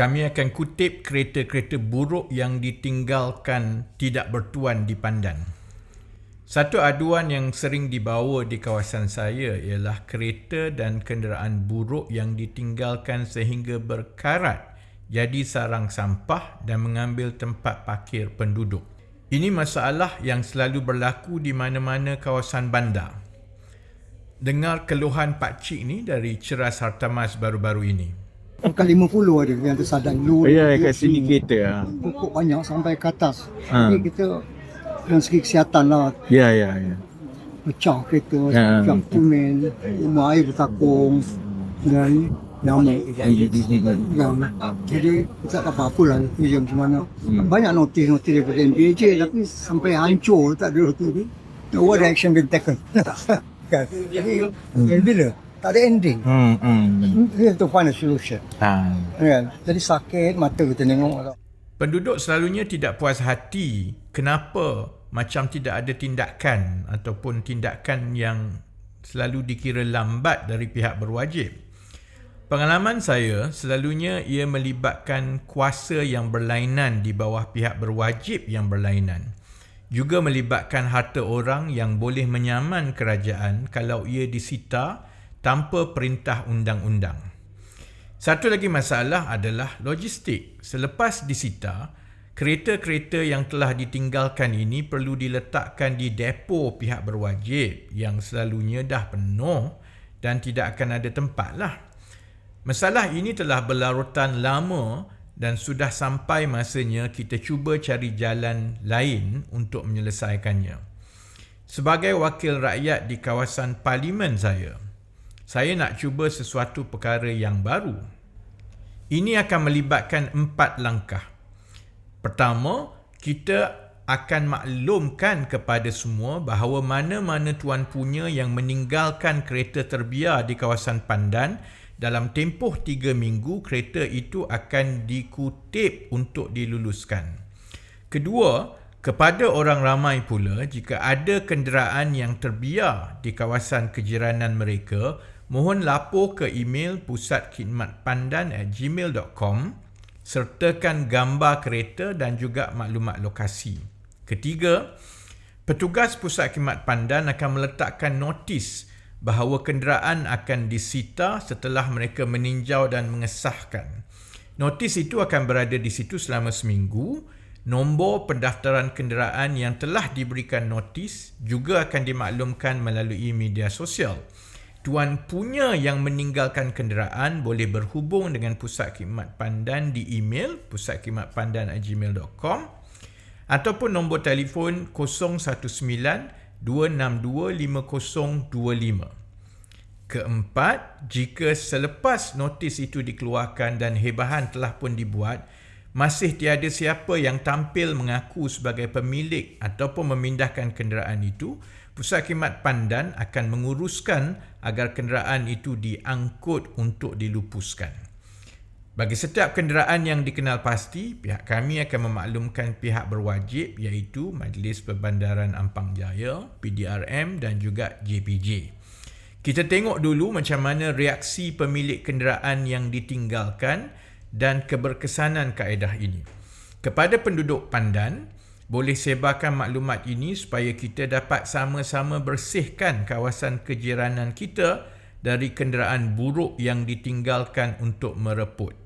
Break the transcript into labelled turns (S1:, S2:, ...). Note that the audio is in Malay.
S1: Kami akan kutip kereta-kereta buruk yang ditinggalkan tidak bertuan di Pandan. Satu aduan yang sering dibawa di kawasan saya ialah kereta dan kenderaan buruk yang ditinggalkan sehingga berkarat jadi sarang sampah dan mengambil tempat parkir penduduk. Ini masalah yang selalu berlaku di mana-mana kawasan bandar. Dengar keluhan Pak Cik ni dari Ceras Hartamas baru-baru ini.
S2: Angka 50 ada yang tersadar dulu.
S3: Ya, kat sini kereta. ah.
S2: Pokok banyak sampai ke atas.
S3: Ha.
S2: Jadi kita dari segi kesihatan lah.
S3: Ya, ya, ya.
S2: Pecah kereta,
S3: Ya.
S2: pecah tumen, rumah air bertakung dan nyamuk.
S3: Ya.
S2: Yang, jadi kita tak apa-apa lah kerja macam mana.
S3: Hmm.
S2: Banyak notis-notis daripada MPJ tapi sampai hancur tak ada tu. What action been taken? kan? Jadi bila? Tak ada ending.
S3: Hmm, hmm.
S2: We have to find a solution.
S3: Ha.
S2: Kan? Jadi sakit mata kita tengok.
S1: Penduduk selalunya tidak puas hati kenapa macam tidak ada tindakan ataupun tindakan yang selalu dikira lambat dari pihak berwajib. Pengalaman saya selalunya ia melibatkan kuasa yang berlainan di bawah pihak berwajib yang berlainan. Juga melibatkan harta orang yang boleh menyaman kerajaan kalau ia disita tanpa perintah undang-undang. Satu lagi masalah adalah logistik. Selepas disita, kereta-kereta yang telah ditinggalkan ini perlu diletakkan di depo pihak berwajib yang selalunya dah penuh dan tidak akan ada tempat lah. Masalah ini telah berlarutan lama dan sudah sampai masanya kita cuba cari jalan lain untuk menyelesaikannya. Sebagai wakil rakyat di kawasan parlimen saya, saya nak cuba sesuatu perkara yang baru. Ini akan melibatkan empat langkah. Pertama, kita akan maklumkan kepada semua bahawa mana-mana tuan punya yang meninggalkan kereta terbiar di kawasan Pandan dalam tempoh tiga minggu kereta itu akan dikutip untuk diluluskan. Kedua, kepada orang ramai pula jika ada kenderaan yang terbiar di kawasan kejiranan mereka, mohon lapor ke email pusatkhidmatpandan at gmail.com sertakan gambar kereta dan juga maklumat lokasi. Ketiga, petugas Pusat Khidmat Pandan akan meletakkan notis bahawa kenderaan akan disita setelah mereka meninjau dan mengesahkan. Notis itu akan berada di situ selama seminggu. Nombor pendaftaran kenderaan yang telah diberikan notis juga akan dimaklumkan melalui media sosial. Tuan punya yang meninggalkan kenderaan boleh berhubung dengan Pusat Khidmat Pandan di email pusatkhidmatpandan@gmail.com ataupun nombor telefon 019 262 5025. Keempat, jika selepas notis itu dikeluarkan dan hebahan telah pun dibuat, masih tiada siapa yang tampil mengaku sebagai pemilik ataupun memindahkan kenderaan itu, Pusat Khidmat Pandan akan menguruskan agar kenderaan itu diangkut untuk dilupuskan. Bagi setiap kenderaan yang dikenal pasti, pihak kami akan memaklumkan pihak berwajib iaitu Majlis Perbandaran Ampang Jaya, PDRM dan juga JPJ. Kita tengok dulu macam mana reaksi pemilik kenderaan yang ditinggalkan dan keberkesanan kaedah ini. Kepada penduduk Pandan, boleh sebarkan maklumat ini supaya kita dapat sama-sama bersihkan kawasan kejiranan kita dari kenderaan buruk yang ditinggalkan untuk mereput.